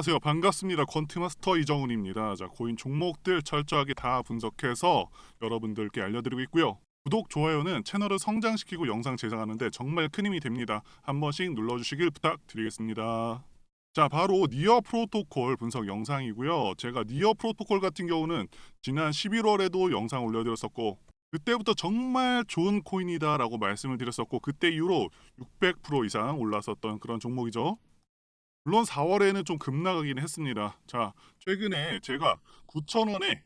안녕하세요. 반갑습니다. 퀀트마스터 이정훈입니다. 자, 고인 종목들 철저하게 다 분석해서 여러분들께 알려드리고 있고요. 구독, 좋아요는 채널을 성장시키고 영상 제작하는데 정말 큰 힘이 됩니다. 한 번씩 눌러주시길 부탁드리겠습니다. 자, 바로 니어 프로토콜 분석 영상이고요. 제가 니어 프로토콜 같은 경우는 지난 11월에도 영상 올려드렸었고 그때부터 정말 좋은 코인이다라고 말씀을 드렸었고 그때 이후로 600% 이상 올랐었던 그런 종목이죠. 물론 4월에는 좀 급락하긴 했습니다. 자, 최근에 제가 9,000원에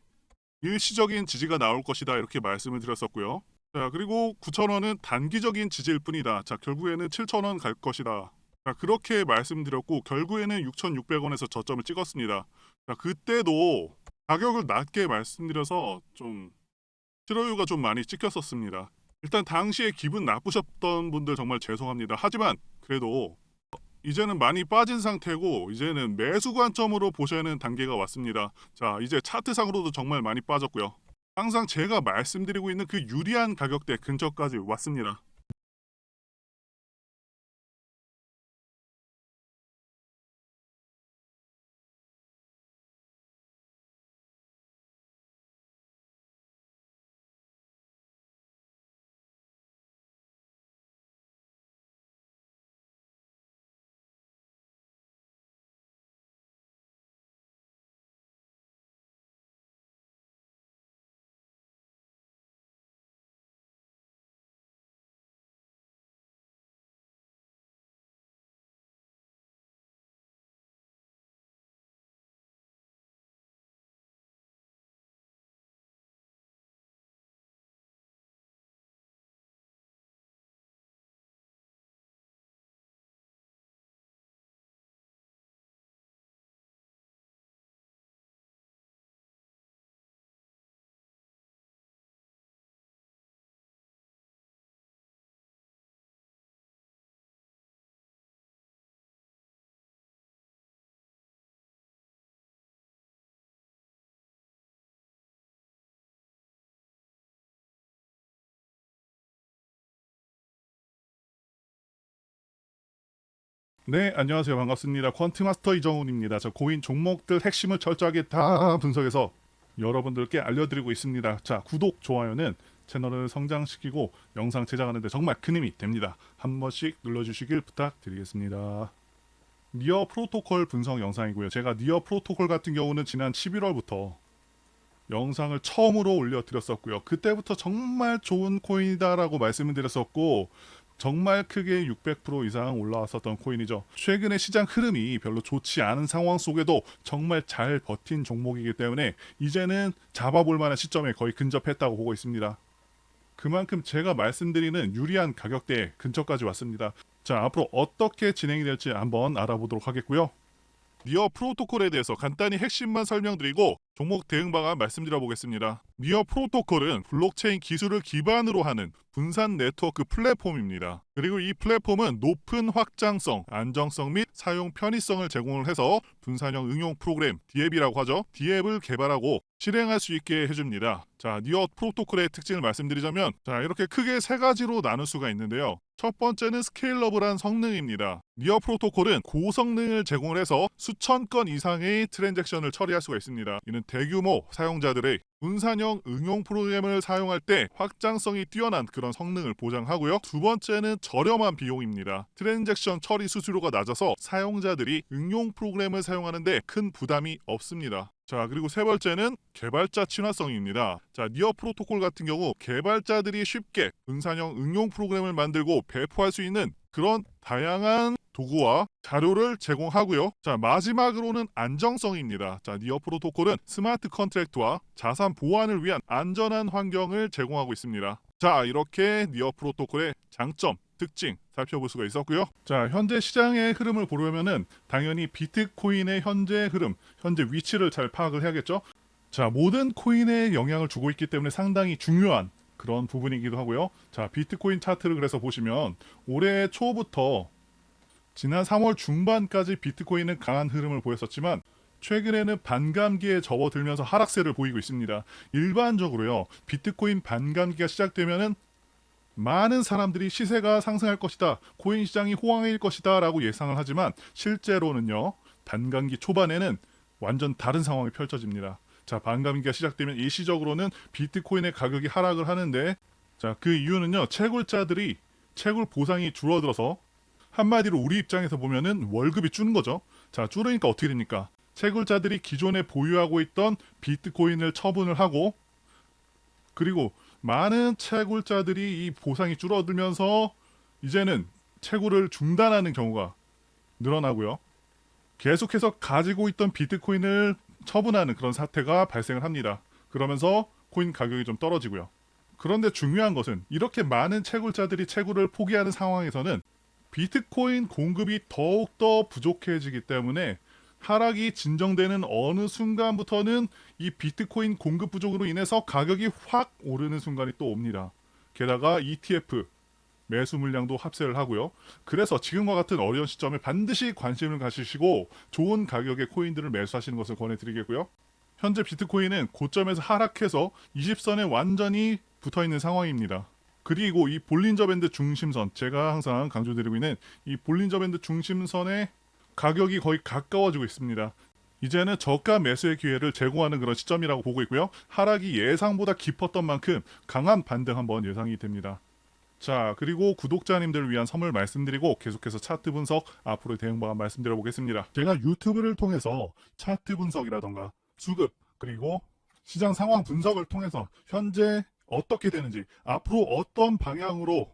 일시적인 지지가 나올 것이다 이렇게 말씀을 드렸었고요. 자, 그리고 9,000원은 단기적인 지지일 뿐이다. 자, 결국에는 7,000원 갈 것이다. 자, 그렇게 말씀드렸고 결국에는 6,600원에서 저점을 찍었습니다. 자, 그때도 가격을 낮게 말씀드려서 좀 실효유가 좀 많이 찍혔었습니다. 일단 당시에 기분 나쁘셨던 분들 정말 죄송합니다. 하지만 그래도 이제는 많이 빠진 상태고 이제는 매수 관점으로 보셔야 하는 단계가 왔습니다. 자, 이제 차트상으로도 정말 많이 빠졌고요. 항상 제가 말씀드리고 있는 그 유리한 가격대 근처까지 왔습니다. 네, 안녕하세요. 반갑습니다. 퀀트마스터 이정훈입니다. 저 고인 종목들 핵심을 철저하게 다 분석해서 여러분들께 알려드리고 있습니다. 자, 구독, 좋아요는 채널을 성장시키고 영상 제작하는데 정말 큰 힘이 됩니다. 한 번씩 눌러주시길 부탁드리겠습니다. 니어 프로토콜 분석 영상이고요. 제가 니어 프로토콜 같은 경우는 지난 11월부터 영상을 처음으로 올려드렸었고요. 그때부터 정말 좋은 코인이다라고 말씀을 드렸었고 정말 크게 600% 이상 올라왔었던 코인이죠. 최근에 시장 흐름이 별로 좋지 않은 상황 속에도 정말 잘 버틴 종목이기 때문에 이제는 잡아볼 만한 시점에 거의 근접했다고 보고 있습니다. 그만큼 제가 말씀드리는 유리한 가격대 근처까지 왔습니다. 자, 앞으로 어떻게 진행이 될지 한번 알아보도록 하겠고요. 니어 프로토콜에 대해서 간단히 핵심만 설명드리고 종목 대응 방안 말씀드려 보겠습니다. 니어 프로토콜은 블록체인 기술을 기반으로 하는 분산 네트워크 플랫폼입니다. 그리고 이 플랫폼은 높은 확장성, 안정성 및 사용 편의성을 제공을 해서 분산형 응용 프로그램 디앱이라고 하죠. 디앱을 개발하고 실행할 수 있게 해줍니다. 자, 니어 프로토콜의 특징을 말씀드리자면 자, 이렇게 크게 세 가지로 나눌 수가 있는데요. 첫 번째는 스케일러블한 성능입니다. 니어 프로토콜은 고성능을 제공을 해서 수천 건 이상의 트랜잭션을 처리할 수가 있습니다. 이는 대규모 사용자들의 분산형 응용 프로그램을 사용할 때 확장성이 뛰어난 그런 성능을 보장하고요. 두 번째는 저렴한 비용입니다. 트랜잭션 처리 수수료가 낮아서 사용자들이 응용 프로그램을 사용하는데 큰 부담이 없습니다. 자, 그리고 세 번째는 개발자 친화성입니다. 자, 니어 프로토콜 같은 경우 개발자들이 쉽게 분산형 응용 프로그램을 만들고 배포할 수 있는 그런 다양한 도구와 자료를 제공하고요. 자, 마지막으로는 안정성입니다. 자, 니어 프로토콜은 스마트 컨트랙트와 자산 보안을 위한 안전한 환경을 제공하고 있습니다. 자, 이렇게 니어 프로토콜의 장점, 특징 살펴볼 수가 있었고요. 자, 현재 시장의 흐름을 보려면은 당연히 비트코인의 현재 흐름, 현재 위치를 잘 파악을 해야겠죠. 자, 모든 코인에 영향을 주고 있기 때문에 상당히 중요한 그런 부분이기도 하고요. 자, 비트코인 차트를 그래서 보시면 올해 초부터 지난 3월 중반까지 비트코인은 강한 흐름을 보였었지만 최근에는 반감기에 접어들면서 하락세를 보이고 있습니다. 일반적으로요. 비트코인 반감기가 시작되면은 많은 사람들이 시세가 상승할 것이다. 코인 시장이 호황일 것이다. 라고 예상을 하지만 실제로는요. 반감기 초반에는 완전 다른 상황이 펼쳐집니다. 자, 반감기가 시작되면 일시적으로는 비트코인의 가격이 하락을 하는데 자, 그 이유는요. 채굴자들이 채굴 보상이 줄어들어서 한마디로 우리 입장에서 보면은 월급이 줄는 거죠. 자, 줄으니까 어떻게 됩니까? 채굴자들이 기존에 보유하고 있던 비트코인을 처분을 하고 그리고 많은 채굴자들이 이 보상이 줄어들면서 이제는 채굴을 중단하는 경우가 늘어나고요. 계속해서 가지고 있던 비트코인을 처분하는 그런 사태가 발생을 합니다. 그러면서 코인 가격이 좀 떨어지고요. 그런데 중요한 것은 이렇게 많은 채굴자들이 채굴을 포기하는 상황에서는 비트코인 공급이 더욱더 부족해지기 때문에 하락이 진정되는 어느 순간부터는 이 비트코인 공급 부족으로 인해서 가격이 확 오르는 순간이 또 옵니다. 게다가 ETF 매수 물량도 합세를 하고요. 그래서 지금과 같은 어려운 시점에 반드시 관심을 가지시고 좋은 가격의 코인들을 매수하시는 것을 권해드리겠고요. 현재 비트코인은 고점에서 하락해서 20선에 완전히 붙어 있는 상황입니다. 그리고 이 볼린저 밴드 중심선 제가 항상 강조드리고 있는 이 볼린저 밴드 중심선의 가격이 거의 가까워지고 있습니다. 이제는 저가 매수의 기회를 제공하는 그런 시점이라고 보고 있고요. 하락이 예상보다 깊었던 만큼 강한 반등 한번 예상이 됩니다. 자, 그리고 구독자님들을 위한 선물 말씀드리고 계속해서 차트 분석 앞으로 대응 방안 말씀드려 보겠습니다. 제가 유튜브를 통해서 차트 분석이라던가 수급 그리고 시장 상황 분석을 통해서 현재 어떻게 되는지 앞으로 어떤 방향으로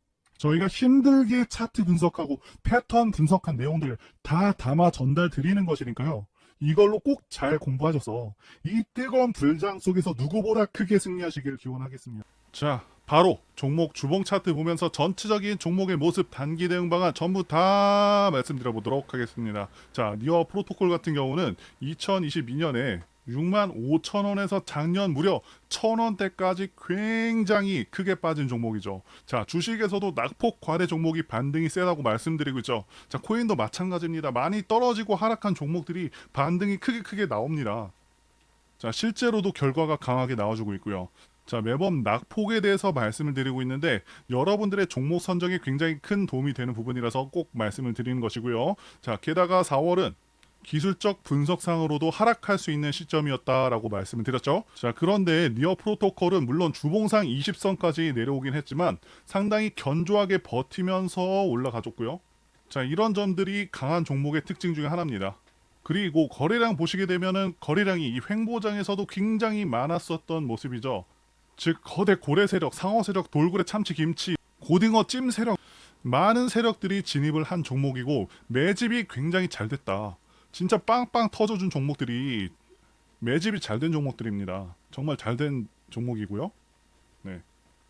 저희가 힘들게 차트 분석하고 패턴 분석한 내용들 다 담아 전달 드리는 것이니까요. 이걸로 꼭 잘 공부하셔서 이 뜨거운 불장 속에서 누구보다 크게 승리하시길 기원하겠습니다. 자, 바로 종목 주봉 차트 보면서 전체적인 종목의 모습 단기 대응 방안 전부 다 말씀드려 보도록 하겠습니다. 자, 니어 프로토콜 같은 경우는 2022년에 6만 5천 원에서 작년 무려 천 원대까지 굉장히 크게 빠진 종목이죠. 자, 주식에서도 낙폭 과대 종목이 반등이 세다고 말씀드리고 있죠. 자, 코인도 마찬가지입니다. 많이 떨어지고 하락한 종목들이 반등이 크게 크게 나옵니다. 자, 실제로도 결과가 강하게 나와주고 있고요. 자, 매번 낙폭에 대해서 말씀을 드리고 있는데 여러분들의 종목 선정에 굉장히 큰 도움이 되는 부분이라서 꼭 말씀을 드리는 것이고요. 자, 게다가 4월은 기술적 분석상으로도 하락할 수 있는 시점이었다라고 말씀을 드렸죠. 자, 그런데 니어 프로토콜은 물론 주봉상 20선까지 내려오긴 했지만 상당히 견조하게 버티면서 올라가줬고요. 자, 이런 점들이 강한 종목의 특징 중에 하나입니다. 그리고 거래량 보시게 되면은 거래량이 이 횡보장에서도 굉장히 많았었던 모습이죠. 즉 거대 고래 세력, 상어 세력, 돌고래 참치 김치, 고등어 찜 세력 많은 세력들이 진입을 한 종목이고 매집이 굉장히 잘 됐다. 진짜 빵빵 터져준 종목들이 매집이 잘 된 종목들입니다. 정말 잘 된 종목이고요. 네.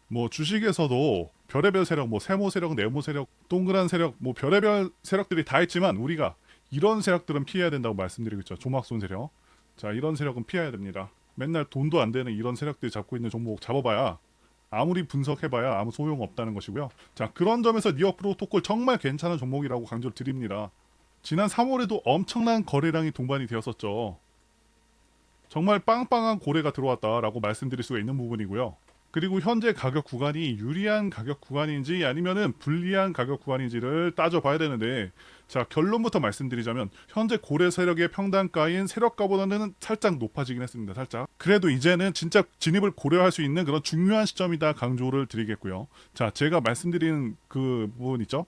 뭐 주식에서도 별의별 세력, 뭐 세모 세력, 네모 세력, 동그란 세력, 뭐 별의별 세력들이 다 있지만 우리가 이런 세력들은 피해야 된다고 말씀드리고 있죠. 조막손 세력. 자, 이런 세력은 피해야 됩니다. 맨날 돈도 안 되는 이런 세력들이 잡고 있는 종목 잡아봐야 아무리 분석해봐야 아무 소용 없다는 것이고요. 자, 그런 점에서 니어 프로토콜 정말 괜찮은 종목이라고 강조를 드립니다. 지난 3월에도 엄청난 거래량이 동반이 되었었죠. 정말 빵빵한 고래가 들어왔다라고 말씀드릴 수가 있는 부분이고요. 그리고 현재 가격 구간이 유리한 가격 구간인지 아니면은 불리한 가격 구간인지를 따져봐야 되는데 자 결론부터 말씀드리자면 현재 고래 세력의 평단가인 세력가보다는 살짝 높아지긴 했습니다 살짝 그래도 이제는 진짜 진입을 고려할 수 있는 그런 중요한 시점이다 강조를 드리겠고요 자 제가 말씀드린 그 부분 있죠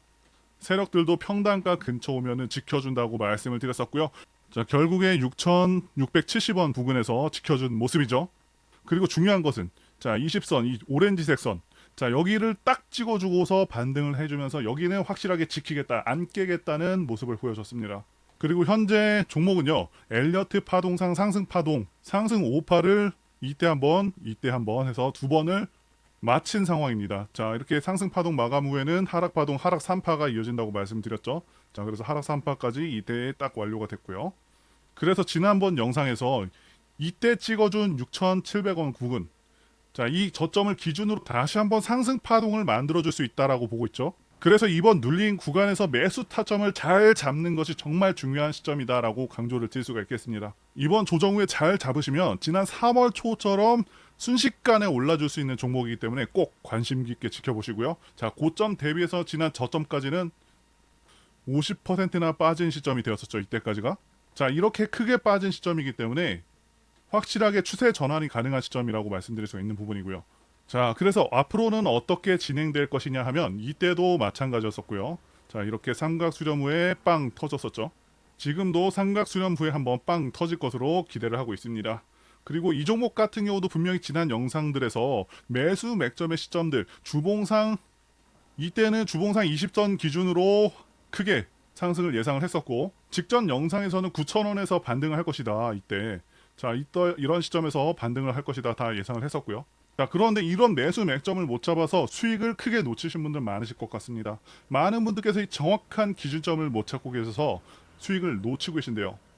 세력들도 평단가 근처 오면은 지켜준다고 말씀을 드렸었고요. 자 결국에 6,670원 부근에서 지켜준 모습이죠. 그리고 중요한 것은 자 20선 이 오렌지색 선. 자 여기를 딱 찍어 주고서 반등을 해 주면서 여기는 확실하게 지키겠다 안 깨겠다는 모습을 보여줬습니다. 그리고 현재 종목은요 엘리어트 파동상 상승 파동 상승 5파를 이때 한번 이때 한번 해서 두 번을 마친 상황입니다 자 이렇게 상승 파동 마감 후에는 하락 파동 하락 3파가 이어진다고 말씀드렸죠 자 그래서 하락 3파까지 이때 딱 완료가 됐고요 그래서 지난번 영상에서 이때 찍어준 6,700원 구근 자, 이 저점을 기준으로 다시 한번 상승 파동을 만들어 줄 수 있다라고 보고 있죠. 그래서 이번 눌린 구간에서 매수 타점을 잘 잡는 것이 정말 중요한 시점이다라고 강조를 드릴 수가 있겠습니다. 이번 조정 후에 잘 잡으시면 지난 3월 초처럼 순식간에 올라줄 수 있는 종목이기 때문에 꼭 관심 깊게 지켜보시고요. 자, 고점 대비해서 지난 저점까지는 50%나 빠진 시점이 되었었죠. 이때까지가. 자, 이렇게 크게 빠진 시점이기 때문에 확실하게 추세 전환이 가능한 시점이라고 말씀드릴 수 있는 부분이고요. 자, 그래서 앞으로는 어떻게 진행될 것이냐 하면 이때도 마찬가지였었고요. 자, 이렇게 삼각 수렴 후에 빵 터졌었죠. 지금도 삼각 수렴 후에 한번 빵 터질 것으로 기대를 하고 있습니다. 그리고 이 종목 같은 경우도 분명히 지난 영상들에서 매수 맥점의 시점들 주봉상 이때는 주봉상 20선 기준으로 크게 상승을 예상을 했었고 직전 영상에서는 9,000원에서 반등을 할 것이다 이때 자, 이떠, 이런 시점에서 반등을 할 것이다 다 예상을 했었고요. 자, 그런데 이런 매수 맥점을 못 잡아서 수익을 크게 놓치신 분들 많으실 것 같습니다. 많은 분들께서 이 정확한 기준점을 못 찾고 계셔서 수익을 놓치고 계신데요.